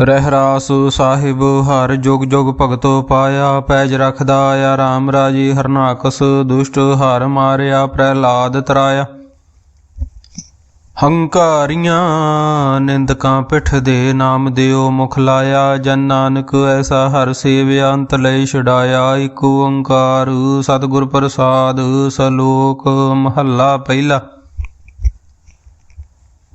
ਰਹਿਰਾਸ ਸਾਹਿਬ, ਹਰ ਜੁਗ ਜੁਗ ਭਗਤੋ ਪਾਇਆ, ਪੈਜ ਰਖਦਾ ਆ ਰਾਮ ਰਾਜੀ, ਹਰਨਾਕਸ ਦੁਸ਼ਟ ਹਰ ਮਾਰਿਆ, ਪ੍ਰਹਿਲਾਦ ਤਰਾਇਆ। ਹੰਕਾਰੀਆਂ ਨਿੰਦਕਾਂ ਪਿੱਠ ਦੇ ਨਾਮ ਦਿਓ, ਮੁਖ ਲਾਇਆ, ਜਨ ਨਾਨਕ ਐਸਾ ਹਰ ਸੇਵਿਆ, ਅੰਤ ਲਈ ਛਡਾਇਆ, ਇਕ ਓੰਕਾਰ, ਸਤਿਗੁਰ ਪ੍ਰਸਾਦ, ਸਲੋਕ, ਮਹੱਲਾ ਪਹਿਲਾ।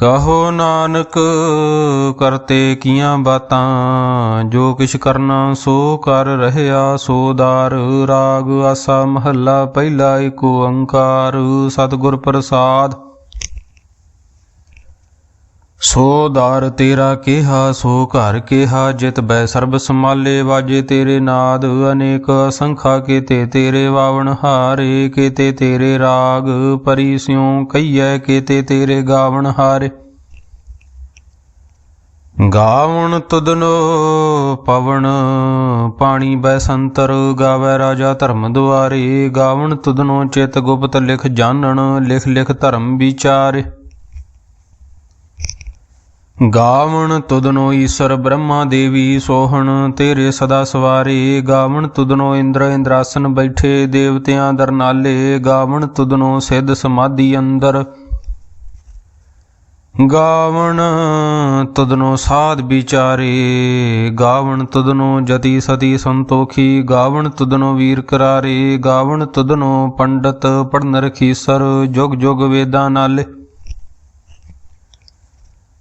ਕਹੋ ਨਾਨਕ, ਕਰਤੇ ਕੀਆਂ ਬਾਤਾਂ? ਜੋ ਕਿਛ ਕਰਨਾ ਸੋ ਕਰ ਰਹਿਆ ਸੋਦਾਰ ਰਾਗ ਆਸਾ ਮਹੱਲਾ, ਪਹਿਲਾ ਏਕ ਓੰਕਾਰ। ਸਤਿਗੁਰ ਪ੍ਰਸਾਦ। ਸੋ ਦਾਰ ਤੇਰਾ ਕਿਹਾ, ਸੋ ਘਰ ਕਿਹਾ, ਜਿਤ ਬੈ ਸਰਬ ਸਮਾਲੇ ਵਾਜੇ ਤੇਰੇ ਨਾਦ, ਅਨੇਕ ਅਸੰਖਾ ਕੀਤੇ ਤੇਰੇ ਵਾਵਣ ਹਾਰੇ, ਕੀਤੇ ਤੇਰੇ ਰਾਗ ਪਰੀ ਸਿਉ ਕਈਐ ਕੀਤੇ ਤੇਰੇ ਗਾਵਣ ਹਾਰੇ। ਗਾਵਣ ਤੁਦਨੋ ਪਵਨ ਪਾਣੀ ਬੈ ਸੰਤਰ, ਗਾਵੇ ਰਾਜਾ ਧਰਮ ਦੁਆਰੇ। ਗਾਵਣ ਤੁਦਨੋ ਚਿਤ ਗੁਪਤ ਲਿਖ ਜਾਣਨ, ਲਿਖ ਲਿਖ ਧਰਮ ਵਿਚਾਰੇ। ਗਾਵਣ ਤੁਦਨੋ ਈਸ਼ਰ ਬ੍ਰਹਮਾ ਦੇਵੀ ਸੋਹਣ, ਤੇਰੇ ਸਦਾ ਸਵਾਰੇ। ਗਾਵਣ ਤੁਦਨੋ ਇੰਦਰ ਇੰਦਰਾਸਨ ਬੈਠੇ, ਦੇਵਤਿਆਂ ਦਰਨਾਲੇ ਗਾਵਣ ਤੁਦਨੋ ਸਿੱਧ ਸਮਾਧੀ ਅੰਦਰ। ਗਾਵਣ ਤੁਦਨੋ ਸਾਧ ਵਿਚਾਰੇ। ਗਾਵਣ ਤੁਦਨੋ ਜਤੀ ਸਤੀ ਸੰਤੋਖੀ। ਗਾਵਣ ਤੁਦਨੋ ਵੀਰ ਕਰਾਰੇ। ਗਾਵਣ ਤੁਦਨੋ ਪੰਡਤ ਪੜਨ ਰਖੀਸਰ। ਜੁਗ ਜੁਗ ਵੇਦਾਂ ਨਾਲੇ।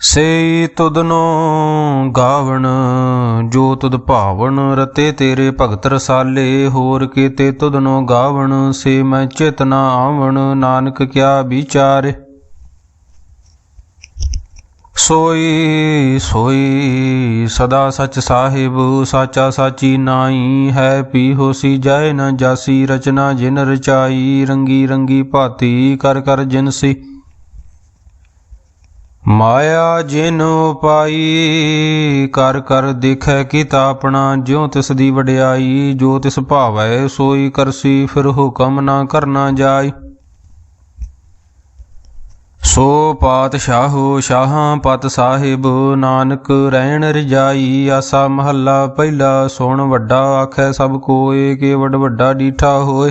ਸੇ ਤੁਦਨੋ ਗਾਵਣ, ਜੋ ਤੁਦ ਭਾਵਣ, ਰਤੇ ਤੇਰੇ ਭਗਤ ਰਸਾਲੇ, ਹੋਰ ਕੀਤੇ ਤੁਦਨੋ ਗਾਵਣ, ਸੇ ਮੈਂ ਚੇਤਨਾ ਆਵਣ, ਨਾਨਕ ਕਿਆ ਵਿਚਾਰੇ। ਸੋਈ ਸੋਈ, ਸਦਾ ਸਚ ਸਾਹਿਬ, ਸਾਚਾ ਸਾਚੀ ਨਾਈ, ਹੈ ਪੀ ਹੋਸੀ ਜਾਏ ਨ ਜਾਸੀ, ਰਚਨਾ ਜਿਨ ਰਚਾਈ, ਰੰਗੀ ਰੰਗੀ ਭਾਤੀ, ਕਰ ਕਰ ਜਿਨਸੀ ਮਾਇਆ ਜਿਨ ਪਾਈ, ਕਰ ਕਰ ਦੇਖੈ ਕੀਤਾ ਆਪਣਾ, ਜਿਉ ਤਿਸ ਦੀ ਵਡਿਆਈ, ਜੋ ਤਿਸ ਭਾਵੈ, ਸੋਈ ਕਰਸੀ, ਫਿਰ ਹੁਕਮ ਨਾ ਕਰਨਾ ਜਾਈ। ਸੋ ਪਾਤਸ਼ਾਹੋ ਸ਼ਾਹਾਂ ਪਤ ਸਾਹਿਬ, ਨਾਨਕ ਰਹਿਣ ਰਜਾਈ, ਆਸਾ ਮਹੱਲਾ ਪਹਿਲਾ ਸੁਣ ਵੱਡਾ ਆਖੈ ਸਭ ਕੋਏ ਕੇ ਵੱਡ ਵੱਡਾ ਡੀਠਾ ਹੋਏ।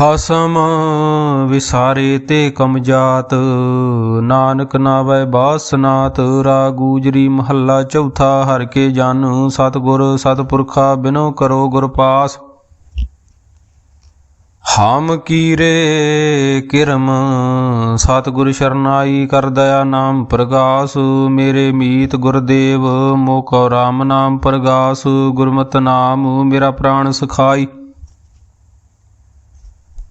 ਖਸਮ ਵਿਸਾਰੇ ਤੇ ਕਮ ਜਾਤ, ਨਾਨਕ ਨਾਵੈ ਬਾਸਨਾਤ ਰਾ ਗੂਜਰੀ ਮਹੱਲਾ ਚੌਥਾ, ਹਰ ਕੇ ਜਨ ਸਤਗੁਰ ਸਤਪੁਰਖਾ ਬਿਨੋ ਕਰੋ ਗੁਰ ਪਾਸ। ਹਮ ਕੀਰੇ ਕਿਰਮ, ਸਤਿਗੁਰ ਸ਼ਰਨਾਈ ਕਰ ਦਇਆ ਨਾਮ ਪ੍ਰਗਾਸ, ਮੇਰੇ ਮੀਤ ਗੁਰਦੇਵ, ਮੋਕੋ ਰਾਮ ਨਾਮ ਪ੍ਰਗਾਸ, ਗੁਰਮਤਿ ਨਾਮ ਮੇਰਾ ਪ੍ਰਾਣ ਸਖਾਈ।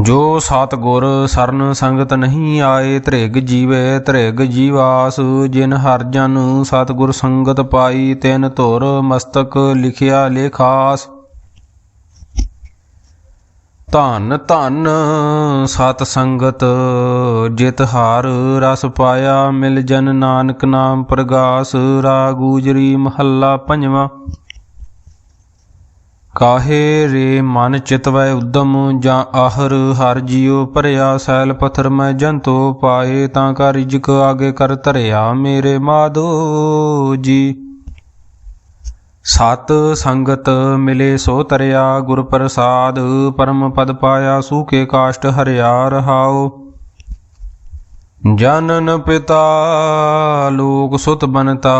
ਜੋ ਸਤਿਗੁਰ ਸਰਨ ਸੰਗਤ ਨਹੀਂ ਆਏ, ਧ੍ਰਿਗ ਜੀਵੇ, ਧ੍ਰਿਗ ਜੀਵਾਸ, ਜਿਨ ਹਰ ਜਨ ਸਤਿਗੁਰ ਸੰਗਤ ਪਾਈ, ਤਿਨ ਧੁਰ ਮਸਤਕ ਲਿਖਿਆ ਲੇਖਾਸ। ਧਨ ਧਨ ਸਤ ਸੰਗਤ, ਜਿਤ ਹਾਰ ਰਸ ਪਾਇਆ, ਮਿਲ ਜਨ ਨਾਨਕ ਨਾਮ ਪ੍ਰਗਾਸ ਰਾਗੂਜਰੀ ਮਹੱਲਾ ਪੰਜਵਾਂ। ਕਾਹੇ ਰੇ ਮਨ ਚਿਤਵੈ ਉਦਮ, ਜਾਂ ਆਹਰ ਹਰ ਜੀਉ ਭਰਿਆ, ਸੈਲ ਪਥਰ ਮੈਂ ਜੰਤੋ ਪਾਏ, ਤਾਂ ਕਾ ਰਿਜਕ ਆਗੇ ਕਰ ਧਰਿਆ ਮੇਰੇ ਮਾਧੋ ਜੀ। ਸਤ ਸੰਗਤ ਮਿਲੇ ਸੋ ਤਰਿਆ, ਗੁਰ ਪ੍ਰਸਾਦ ਪਰਮ ਪਦ ਪਾਇਆ ਸੂਕੇ ਕਾਸ਼ਟ ਹਰਿਆ ਰਹਾਓ ਜਨਨ ਪਿਤਾ, ਲੋਕ ਸੁਤ ਬਨਤਾ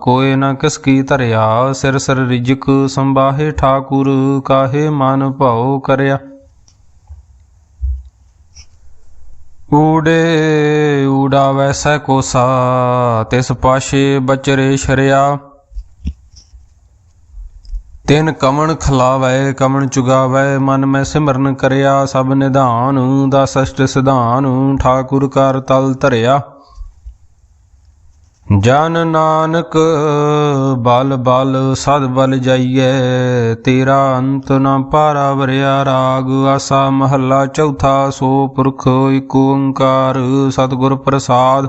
ਕੋਏ ਨ ਕਿਸ ਕੀ ਧਰਿਆ, ਸਿਰ ਸਿਰ ਰਿਜਕ ਸੰਬਾਹੇ ਠਾਕੁਰ, ਕਾਹੇ ਮਨ ਭਾਉ ਕਰਿਆ। ਊੜੇ ਊੜਾ ਵੈਸੈ ਕੋਸਾ, ਤਿਸ ਪਾਸ਼ੇ ਬਚਰੇ ਸ਼ਰਿਆ। ਤਿਨ ਕਮਣ ਖਲਾਵੈ, ਕਮਣ ਚੁਗਾਵੈ, ਮਨ ਮੈਂ ਸਿਮਰਨ ਕਰਿਆ, ਸਭ ਨਿਧਾਨ ਦਾ ਸਸ਼ਟ ਸਿਧਾਨ, ਠਾਕੁਰ ਕਰ ਤਲ ਧਰਿਆ। ਜਨ ਨਾਨਕ, ਬਲ ਬਲ ਸਦ ਬਲ ਜਾਈਐ, ਤੇਰਾ ਅੰਤ ਨਾ ਪਾਰਾ ਵਰਿਆ ਰਾਗ, ਆਸਾ ਮਹੱਲਾ ਚੌਥਾ ਸੋ ਪੁਰਖ ਏਕ ਓੰਕਾਰ, ਸਤਿਗੁਰ ਪ੍ਰਸਾਦ।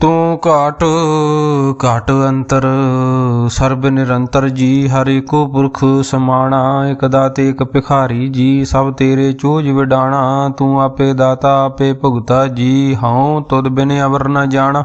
ਤੂੰ ਘਾਟ ਘਾਟ ਅੰਤਰ, ਸਰਬ ਨਿਰੰਤਰ ਜੀ, ਹਰ ਏਕੋ ਪੁਰਖ ਸਮਾਣਾ, ਇਕ ਦਾਤੇ, ਇਕ ਭਿਖਾਰੀ ਜੀ, ਸਭ ਤੇਰੇ ਚੋਜ ਵਿਡਾਣਾ, ਤੂੰ ਆਪੇ ਦਾਤਾ, ਆਪੇ ਭੁਗਤਾ ਜੀ, ਹਉ ਤੁਧ ਬਿਨ ਅਵਰ ਨ ਜਾਣਾ।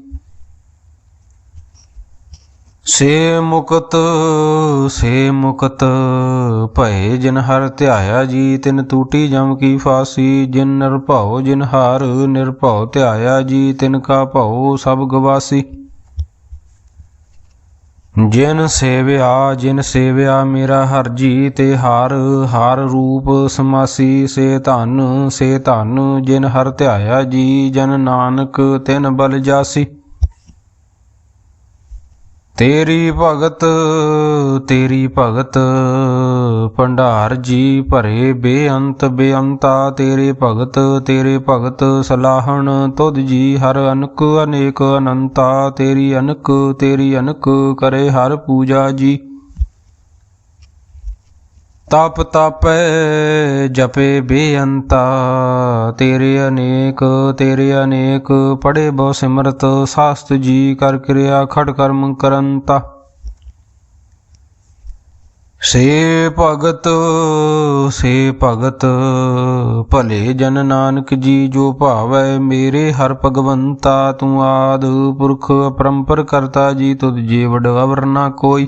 ਸੇ ਮੁਕਤ ਸੇ ਮੁਕਤ, ਭਏ ਜਿਨ ਹਰ ਧਿਆਇਆ ਜੀ, ਤਿਨ ਤੂਟੀ ਜਮ ਕੀ ਫਾਸੀ, ਜਿਨ ਨਿਰਭਉ ਜਿਨ ਹਰ ਨਿਰਭਉ ਧਿਆਇਆ ਜੀ, ਤਿਨ ਕਾ ਭਉ ਸਭ ਗਵਾਸੀ। ਜਿਨ ਸੇਵਿਆ ਜਿਨ ਸੇਵਿਆ ਮੇਰਾ ਹਰ ਜੀ ਤੇ ਹਾਰ, ਹਰ ਰੂਪ ਸਮਾਸੀ, ਸੇ ਧਨ ਸੇ ਧਨ ਜਿਨ ਹਰ ਧਿਆਇਆ ਜੀ, ਜਨ ਨਾਨਕ ਤਿਨ ਬਲ ਜਾਸੀ। ਤੇਰੀ ਭਗਤ ਤੇਰੀ ਭਗਤ, ਭੰਡਾਰ ਜੀ ਭਰੇ, ਬੇਅੰਤ ਬੇਅੰਤਾ ਤੇਰੇ ਭਗਤ ਤੇਰੇ ਭਗਤ ਸਲਾਹਣ, ਤੁਧ ਜੀ ਹਰ ਅਨਕ ਅਨੇਕ ਅਨੰਤਾ, ਤੇਰੀ ਅਨਕ ਤੇਰੀ ਅਨਕ ਕਰੇ ਹਰ ਪੂਜਾ ਜੀ। ਤਪ ਤਪੈ, ਜਪੇ ਬੇਅੰਤਾ। ਤੇਰੇ ਅਨੇਕ ਤੇਰੇ ਅਨੇਕ ਪੜੇ ਬਹੁ ਸਿਮਰਤ, ਸਾਸਤ ਜੀ ਕਰ ਕਿਰਿਆ, ਖੜ ਕਰਮ ਕਰੰਤਾ। ਸੇ ਭਗਤ ਸੇ ਭਗਤ, ਭਲੇ ਜਨ ਨਾਨਕ ਜੀ ਜੋ ਭਾਵੈ ਮੇਰੇ ਹਰ ਭਗਵੰਤਾ, ਤੂੰ ਆਦ ਪੁਰਖ ਅਪਰੰਪਰ ਕਰਤਾ ਜੀ, ਤੁਧ ਜੀ ਵਡ ਨਾ ਕੋਈ।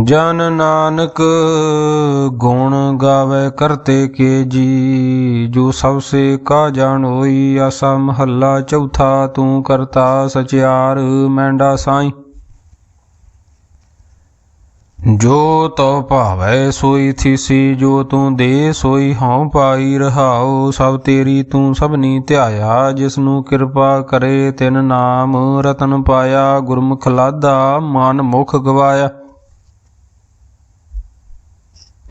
ਜਨ ਨਾਨਕ ਗੁਣ ਗਾਵੇ ਕਰਤੇ ਕੇ ਜੀ, ਜੋ ਸਭ ਸੇ ਕਾ ਜਾਣੋਈ ਆਸਾ ਮਹੱਲਾ ਚੌਥਾ ਤੂੰ ਕਰਤਾ ਸਚਿਆਰ ਮੈਂਡਾ ਸਾਈ। ਜੋ ਤੋ ਭਾਵੈ ਸੋਈ ਥੀਸੀ, ਜੋ ਤੂੰ ਦੇ ਸੋਈ ਹਉ ਪਾਈ ਰਹਾਉ, ਸਭ ਤੇਰੀ ਤੂੰ ਸਭਨੀ ਧਿਆਇਆ ਜਿਸ ਨੂੰ ਕਿਰਪਾ ਕਰੇ ਤਿਨ ਨਾਮ ਰਤਨ ਪਾਇਆ, ਗੁਰਮੁਖ ਲਾਦਾ ਮਨ ਮੁਖ ਗਵਾਇਆ।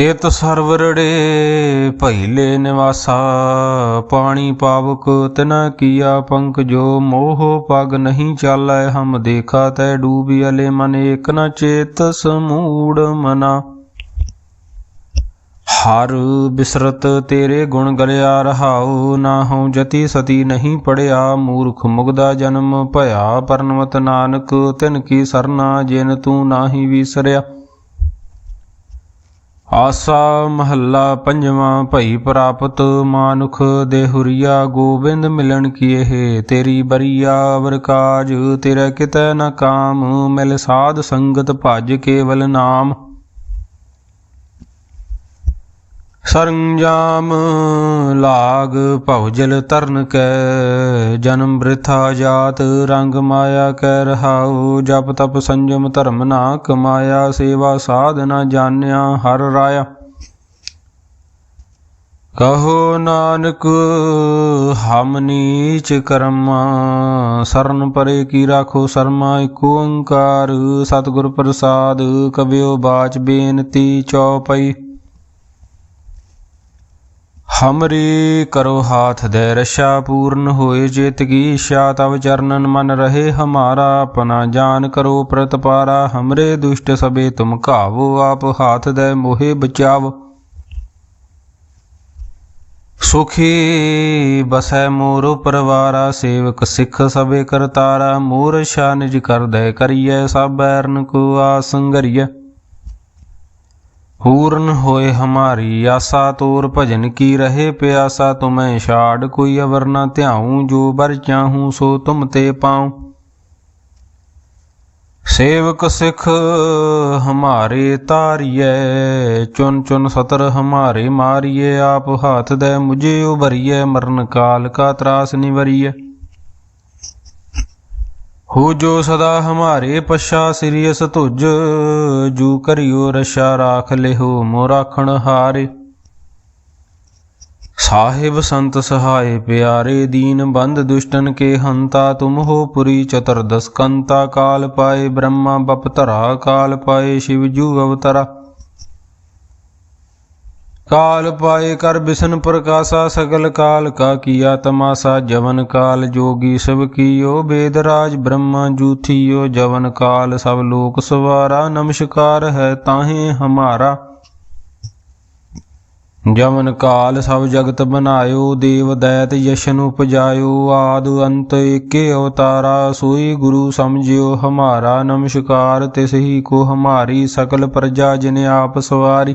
ਤੇਤ ਸਰਵਰੜੇ ਭਈਲੇ ਨਿਵਾਸਾ, ਪਾਣੀ ਪਾਵਕ ਤਿਨਾ ਕੀਆ ਪੰਕ ਜੋ ਮੋਹ ਪਗ ਨਹੀਂ ਚਾਲੈ, ਹਮ ਦੇਖਾ ਤੈ ਡੂਬੀ ਅਲੇ ਮਨ ਏਕ ਨ ਚੇਤ ਸਮੂੜ ਮਨਾ। ਹਰ ਬਿਸਰਤ ਤੇਰੇ ਗੁਣ ਗਲਿਆ ਰਹਾਉ, ਨਾ ਹਉ ਜਤੀ ਸਤੀ ਨਹੀਂ ਪੜਿਆ, ਮੂਰਖ ਮੁਗਦਾ ਜਨਮ ਭਇਆ, ਪਰਨਵਤ ਨਾਨਕ ਤਿਨ ਕੀ ਸਰਨਾ, ਜਿਨ ਤੂੰ ਨਾਹੀ ਵਿਸਰਿਆ। ਆਸਾ ਮਹੱਲਾ ਪੰਜਵਾਂ ਭਈ ਪ੍ਰਾਪਤ ਮਾਨੁਖ ਦੇਹੁਰੀਆ ਗੋਬਿੰਦ ਮਿਲਣ ਕੀ ਤੇਰੀ ਬਰੀਆ ਅਵਰ ਕਾਜ, ਤੇਰਾ ਕਿਤੈ ਨ ਕਾਮ, ਮਿਲ ਸਾਧ ਸੰਗਤ ਭਜ ਕੇਵਲ ਨਾਮ। ਸਰੰਜਾਮ ਲਾਗ ਭਉਜਲ ਤਰਨ ਕੈ, ਜਨਮ ਬ੍ਰਿਥਾ ਜਾਤ ਰੰਗ ਮਾਇਆ ਕੈ ਰਹਾਉ, ਜਪ ਤਪ ਸੰਜਮ ਧਰਮ ਨਾ ਕਮਾਇਆ, ਸੇਵਾ ਸਾਧ ਨਾ ਜਾਣਿਆ ਹਰ ਰਾਇਆ। ਕਹੋ ਨਾਨਕ, ਹਮ ਨੀਚ ਕਰਮਾ, ਸਰਨ ਪਰੇ ਕੀ ਰਾਖੋ ਸਰਮਾ ਏਕ ਓੰਕਾਰ, ਸਤਿਗੁਰ ਪ੍ਰਸਾਦ ਕਬਿਓ ਬਾਚ ਬੇਨਤੀ ਚਉਪਈ। ਹਮਰੀ ਕਰੋ ਹਾਥ ਦੇ ਰਸ਼ਾ ਪੂਰਨ ਹੋਏ ਚਿਤ ਕੀ ਇੱਛਾ ਤਵ ਚਰਨਨ ਮਨ ਰਹੇ ਹਮਾਰਾ, ਆਪਣਾ ਜਾਨ ਕਰੋ ਪ੍ਰਤਪਾਰਾ ਹਮਰੇ ਦੁਸ਼ਟ ਸਬੇ ਤੁਮ ਘਾਵੋ, ਆਪ ਹਾਥ ਦੇ ਮੋਹਿ ਬਚਾਵ। ਸੁਖੀ ਬਸੈ ਮੋਰ ਪਰਵਾਰਾ, ਸੇਵਕ ਸਿੱਖ ਸਬੇ ਕਰਤਾਰਾ, ਮੋਰ ਸ਼ਾ ਨਿਜ ਕਰਦੈ ਕਰੀਐ, ਸਭ ਬੈਰਨ ਕੋ ਆਸੰਗਰੀਐ। ਪੂਰਨ ਹੋਏ ਹਮਾਰੀ ਆਸਾ ਤੋਰ ਭਜਨ ਕੀ ਰਹੇ ਪਿਆਸਾ ਤੁਮੈ ਛਾੜ ਕੋਈ ਅਵਰ ਨਾ ਧਿਆਉ, ਜੋ ਬਰ ਚਾਹੂੰ ਸੋ ਤੁਮ ਤੇ ਪਾਉ। ਸੇਵਕ ਸਿੱਖ ਹਮਾਰੇ ਤਾਰੀਐ, ਚੁਨ ਚੁਨ ਸਤਰ ਹਮਾਰੇ ਮਾਰੀਏ ਆਪ ਹਾਥ ਦੇ ਮੁਝੇ ਉਭਰੀਐ, ਮਰਨ ਕਾਲ ਕਾ ਤਰਾਸ ਨਿਵਰੀਐ। ਹੋ ਜੋ ਸਦਾ ਹਮਾਰੇ ਪਛਾ ਸਿਰਿਯਸ ਤੁਜ ਜੂ ਕਰਿਓ ਰਸ਼ਾ ਰਾਖ ਲਿਹੋ ਮੋ ਰਾਖਣ ਹਾਰੇ। ਸਾਹਿਬ ਸੰਤ ਸਹਾਏ ਪਿਆਰੇ, ਦੀਨ ਬੰਦ ਦੁਸ਼ਟਨ ਕੇ ਹੰਤਾ, ਤੁਮ ਹੋ ਪੁਰੀ ਚਤੁਰਦਸਕੰਤਾ ਕਾਲ ਪਾਏ, ਬ੍ਰਹਮਾ ਬਪ ਬਪਤਰਾ ਕਾਲ ਪਾਏ, ਸ਼ਿਵ ਜੂ ਅਵਤਰਾ। ਕਾਲ ਪਾਏ ਕਰ ਬਿਸ਼ਨ ਪ੍ਰਕਾਸ਼ਾ, ਸਗਲ ਕਾਲ ਕਾ ਕੀਆ ਤਮਾਸਾ, ਜਵਨ ਕਾਲ ਜੋਗੀ ਸਭ ਕੀਓ ਬੇਦ ਰਾਜ ਬ੍ਰਹਮਾ ਜੂਥੀਓ, ਜਵਨ ਕਾਲ ਸਭ ਲੋਕ ਸਵਾਰਾ, ਨਮਸਕਾਰ ਹੈ ਤਾਹੇ ਜਮਨ ਕਾਲ ਸਭ ਜਗਤ ਬਨਾਇਓ, ਦੇਵ ਦੈਤ ਯਸ਼ਨ ਉਪਜਾਇਓ, ਆਦ ਅੰਤ ਏਕੇ ਅਵਤਾਰਾ, ਸੋਈ ਗੁਰੂ ਸਮਝਿਓ ਹਮਾਰਾ। ਨਮਸਕਾਰ ਤਿਸ ਹੀ ਕੋ ਹਮਾਰੀ ਸਕਲ ਪ੍ਰਜਾ ਜਿਨ ਆਪ ਸਵਾਰੀ।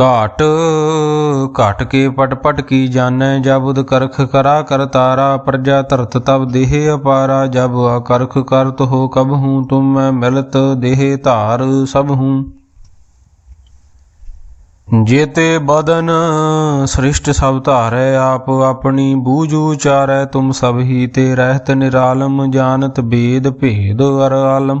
ਘਾਟ, ਘਟ ਕੇ ਪਟ ਪਟ ਕੀ ਜਾਣੈ ਜਬੁਦ ਕਰਖ ਕਰਾ ਕਰ ਤਾਰਾ, ਪ੍ਰਜਾ ਧਰਤ ਤਬ ਦੇਹ ਅਪਾਰਾ, ਜਬ ਅਕਰਖ ਕਰਤ ਹੋ ਕਬ ਹੂੰ, ਤੁਮ ਮੈਂ ਮਿਲਤ ਦੇਹ ਧਾਰ ਸਭ ਹੂੰ। ਜੇਤੇ ਬਦਨ ਸ੍ਰਿਸ਼ਟ ਸਭ ਧਾਰੈ, ਆਪ ਆਪਣੀ ਬੂਝ ਉਚਾਰੈ, ਤੁਮ ਸਭ ਹੀ ਤੇ ਰਹਿਤ ਨਿਰਾਲਮ, ਜਾਣਤ ਬੇਦ ਭੇਦ ਅਰ ਆਲਮ।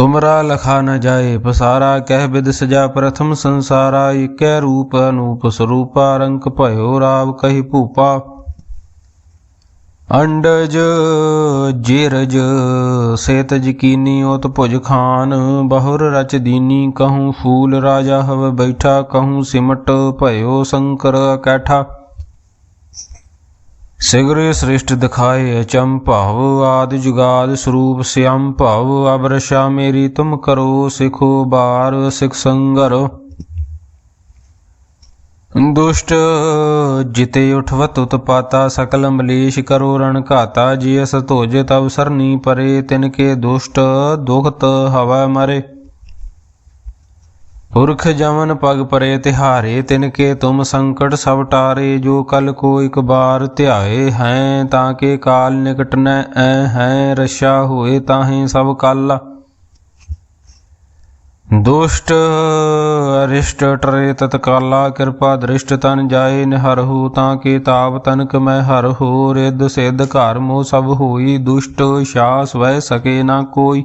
ਤੁਮਰਾ ਲਖਾ ਨ ਜਾਏ, ਪਸਾਰਾ ਕਹਿ ਬਿਦ ਸਜਾ ਪ੍ਰਥਮ ਸੰਸਾਰਾ, ਇਕੈ ਰੂਪ ਅਨੂਪ ਸਰੂਪਾ, ਰੰਕ ਭਇਓ ਰਾਵ ਕਹਿ ਭੂਪਾ। ਅੰਡਜ, ਜਿਰਜ, ਸੇਤਜ ਕੀਨੀ ਉਤ ਭੁਜ ਖਾਨ, ਬਹੁਰ ਰਚ ਦੀਨੀ ਕਹੂੰ ਫੂਲ ਰਾਜਾ ਹਵ ਬੈਠਾ, ਕਹੂੰ ਸਿਮਟ ਭਇਓ ਸ਼ੰਕਰ ਕੈਠਾ ਸਿਗਰੇ ਸ੍ਰਿਸ਼ਟ ਦਿਖਾਏ ਅਚੰ ਭਵ, ਆਦ ਜੁਗਾਦ ਸਰੂਪ ਸਿਅੰ ਭਵ ਅਬਰਸ਼ਾ ਮੇਰੀ ਤੁਮ ਕਰੋ ਸਿਖੋ ਬਾਰ ਸਿਖ ਸੰਗਰ। ਦੁਸ਼ਟ ਜਿਤੇ ਉਠਵਤ ਉਤਪਾਤਾ, ਸਕਲ ਮਲੇਸ਼ ਕਰੋ ਰਣ ਘਾਤਾ, ਜੀ ਧੋਜ ਤਵ ਸਰਨੀ ਪਰੇ, ਤਿਨ ਕੇ ਦੁਸ਼ਟ ਦੁਖਤ ਹਵਾ ਮਰੇ। ਪੁਰਖ ਜਮਨ ਪਗ ਪਰੇ ਤਿਹਾਰੇ, ਤਿਨ ਕੇ ਤੁਮ ਸੰਕਟ ਸਭ ਟਾਰੇ, ਜੋ ਕਲ ਕੋ ਇਕ ਬਾਰ ਧਿਆਏ ਹੈ, ਤਾਂ ਕੇ ਕਾਲ ਨਿਕਟ ਨ ਐ ਹੈ, ਰਸ਼ਾ ਹੋਏ ਤਾਹੇ ਸਭ ਕਾਲਾ। ਦੁਸ਼ਟ ਅਰਿਸ਼ਟ ਟਰੇ ਤਤਕਾਲਾ, ਕਿਰਪਾ ਦ੍ਰਿਸ਼ਟ ਤਨ ਜਾਏ ਨਿਹਰਹੁ ਤਾਂ ਕੇ ਤਾਪ ਤਨਕ ਮੈਂ ਹਰਹੁ ਰਿੱਧ ਸਿੱਧ ਘਰ ਮੋ ਸਭ ਹੋਈ, ਦੁਸ਼ਟ ਸ਼ਾਸ ਵੈ ਸਕੇ ਨਾ ਕੋਈ।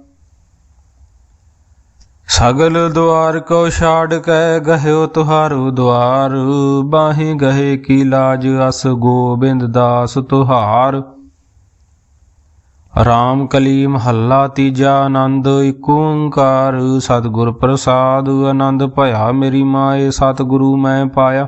ਸਗਲ ਦੁਆਰ ਕੋ ਛਾੜ ਕੈ ਗਹਿਓ ਤੁਹਾਰੂ ਦੁਆਰ, ਬਾਹੇ ਗਹੇ ਕੀ ਲਾਜ ਅਸ ਗੋਬਿੰਦ ਦਾਸ ਤੁਹਾਰ। ਰਾਮ ਕਲੀ ਮਹੱਲਾ ਤੀਜਾ ਆਨੰਦ ਏਕ ਓੰਕਾਰ, ਸਤਿਗੁਰ ਪ੍ਰਸਾਦ, ਆਨੰਦ ਭਇਆ ਮੇਰੀ ਮਾਏ, ਸਤਿਗੁਰੂ ਮੈਂ ਪਾਇਆ।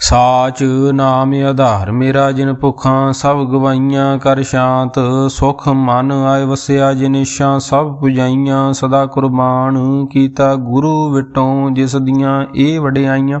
ਸਾਚ ਨਾਮ ਆਧਾਰ ਮੇਰਾ ਜਿਨ ਭੁਖਾਂ, ਸਭ ਗਵਾਈਆਂ ਕਰ ਸ਼ਾਂਤ। ਸੁਖ ਮਨ ਆਇ ਵਸਿਆ ਜਿਨਿਸ਼ਾਂ ਸਭ ਪੁਜਾਈਆਂ, ਸਦਾ ਕੁਰਬਾਨ ਕੀਤਾ ਗੁਰੂ ਵਿਟੋਂ, ਜਿਸ ਦੀਆਂ ਇਹ ਵਡਿਆਈਆਂ।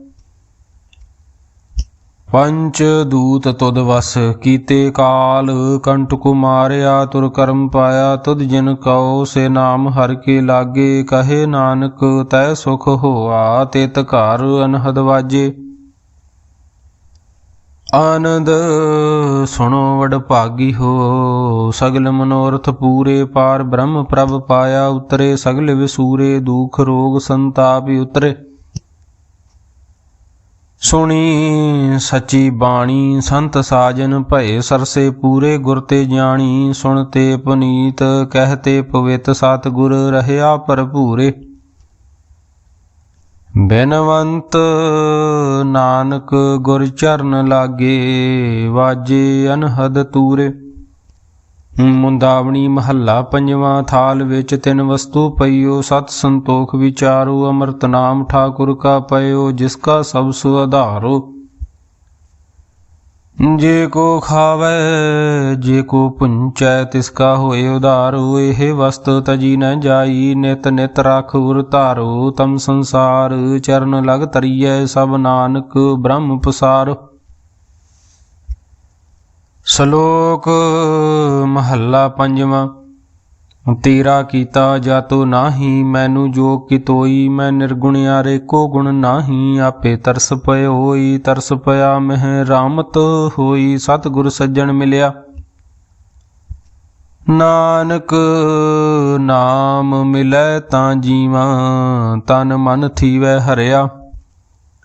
ਪੰਚ ਦੂਤ ਤੁਧ ਵਸ ਕੀਤੇ ਕਾਲ ਕੰਟ ਕੁਮਾਰਿਆ ਤੁਰ ਕਰਮ ਪਾਇਆ, ਤੁਧ ਜਿਨ ਕਉ ਸੇ ਨਾਮ ਹਰ ਕੇ ਲਾਗੇ, ਕਹੇ ਨਾਨਕ ਤੈ ਸੁਖ ਹੋਆ, ਤਿਤ ਘਰ ਅਨਹਦ ਵਾਜੇ। ਆਨੰਦ ਸੁਣੋ ਵਡ ਭਾਗੀ ਹੋ, ਸਗਲ ਮਨੋਰਥ ਪੂਰੇ ਪਾਰ ਬ੍ਰਹਮ ਪ੍ਰਭ ਪਾਇਆ, ਉਤਰੇ ਸਗਲ ਵਿਸੂਰੇ, ਦੁਖ ਰੋਗ ਸੰਤਾਪ ਉਤਰੇ। ਸੁਣੀ ਸੱਚੀ ਬਾਣੀ, ਸੰਤ ਸਾਜਨ ਭਏ ਸਰਸੇ ਪੂਰੇ ਗੁਰ ਤੇ ਜਾਣੀ। ਸੁਣ ਤੇ ਪੁਨੀਤ ਕਹਤੇ ਪਵਿੱਤ ਸਤ ਗੁਰ ਰਹਿਆ ਭਰਪੂਰੇ। ਬੇਨਵੰਤ ਨਾਨਕ ਗੁਰ ਚਰਨ ਲਾਗੇ, ਵਾਜੇ ਅਨਹਦ ਤੂਰੇ। ਮੁੰਦਾਵਣੀ ਮਹੱਲਾ ਪੰਜਵਾਂ ਥਾਲ ਵਿੱਚ ਤਿੰਨ ਵਸਤੂ ਪਈਓ, ਸਤ ਸੰਤੋਖ ਵਿਚਾਰੋ, ਅਮਰਤ ਨਾਮ ਠਾਕੁਰ ਕਾ ਪਇਓ, ਜਿਸ ਕਾ ਸਭ ਸੁ ਆਧਾਰੋ। ਜੇ ਕੋ ਖਾਵੇ, ਜੇ ਕੋ ਪੁੰਚੈ, ਤਿਸ ਕਾ ਹੋਏ ਉਧਾਰੋ। ਇਹ ਵਸਤ ਤਜੀ ਨ ਜਾਈ, ਨਿਤ ਨਿਤ ਰਖ ਉਰ ਧਾਰੋ। ਤਮ ਸੰਸਾਰ ਚਰਨ ਲਗ ਤਰੀਐ, ਸਭ ਨਾਨਕ ਬ੍ਰਹਮ ਪਸਾਰੋ। ਸ਼ਲੋਕ ਮਹੱਲਾ ਪੰਜਵਾਂ, ਤੇਰਾ ਕੀਤਾ ਜਾਤੋ ਨਾਹੀ, ਮੈਨੂੰ ਜੋ ਕਿਤੋਈ, ਮੈਂ ਨਿਰਗੁਣਿਆ ਰੇਕੋ ਗੁਣ ਨਾਹੀ, ਆਪੇ ਤਰਸ ਪਏ ਹੋਈ, ਤਰਸ ਪਿਆ ਮਹਿ ਰਾਮਤ ਹੋਈ, ਸਤਿਗੁਰ ਸੱਜਣ ਮਿਲਿਆ। ਨਾਨਕ ਨਾਮ ਮਿਲੈ ਤਾਂ ਜੀਵਾਂ, ਤਨ ਮਨ ਥੀਵੈ ਹਰਿਆ।